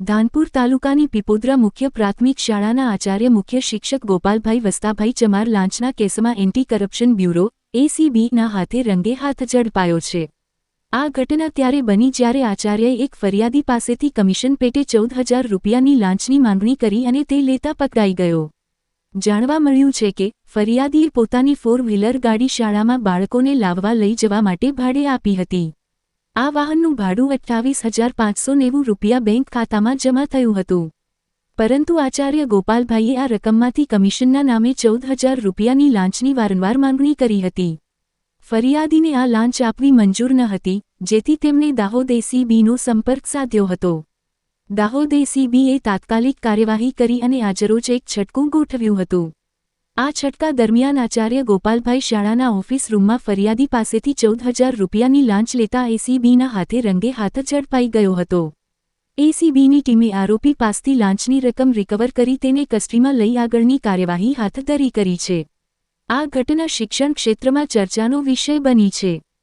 ધાનપુર તાલુકાની પીપોદરા મુખ્ય પ્રાથમિક શાળાના આચાર્ય મુખ્ય શિક્ષક ગોપાલભાઈ વસ્તાભાઈ ચમાર લાંચના કેસમાં એન્ટી કરપ્શન બ્યુરો, એસીબીના હાથે રંગે હાથ ઝડપાયો છે. આ ઘટના ત્યારે બની જ્યારે આચાર્યએ એક ફરિયાદી પાસેથી કમિશન પેટે ચૌદ હજાર રૂપિયાની લાંચની માંગણી કરી અને તે લેતા પકડાઈ ગયો. જાણવા મળ્યું છે કે, ફરિયાદીએ પોતાની ફોર વ્હીલર ગાડી શાળામાં બાળકોને લાવવા લઈ જવા માટે ભાડે આપી હતી. આ વાહનનું ભાડું અઠ્ઠાવીસ હજાર પાંચસો નેવું રૂપિયા બેંક ખાતામાં જમા થયું હતું. પરંતુ આચાર્ય ગોપાલભાઈએ આ રકમમાંથી કમિશનના નામે ચૌદ હજાર રૂપિયાની લાંચની વારંવાર માંગણી કરી હતી. ફરિયાદીને આ લાંચ આપવી મંજૂર ન હતી, જેથી તેમણે દાહોદ એસીબીનો સંપર્ક સાધ્યો હતો. દાહોદ એસીબીએ તાત્કાલિક કાર્યવાહી કરી અને આજરોજ એક છટકું ગોઠવ્યું હતું. આ છટકા દરમિયાન આચાર્ય ગોપાલભાઈ શાળાના ઓફિસ રૂમમાં ફરિયાદી પાસેથી ચૌદ હજાર રૂપિયાની લાંચ લેતા એસીબીના હાથે રંગે હાથ ઝડપાઈ ગયો હતો. એસીબીની ટીમે આરોપી પાસથી લાંચની રકમ રિકવર કરી તેને કસ્ટડીમાં લઈ આગળની કાર્યવાહી હાથ ધરી કરી છે. આ ઘટના શિક્ષણ ક્ષેત્રમાં ચર્ચાનો વિષય બની છે.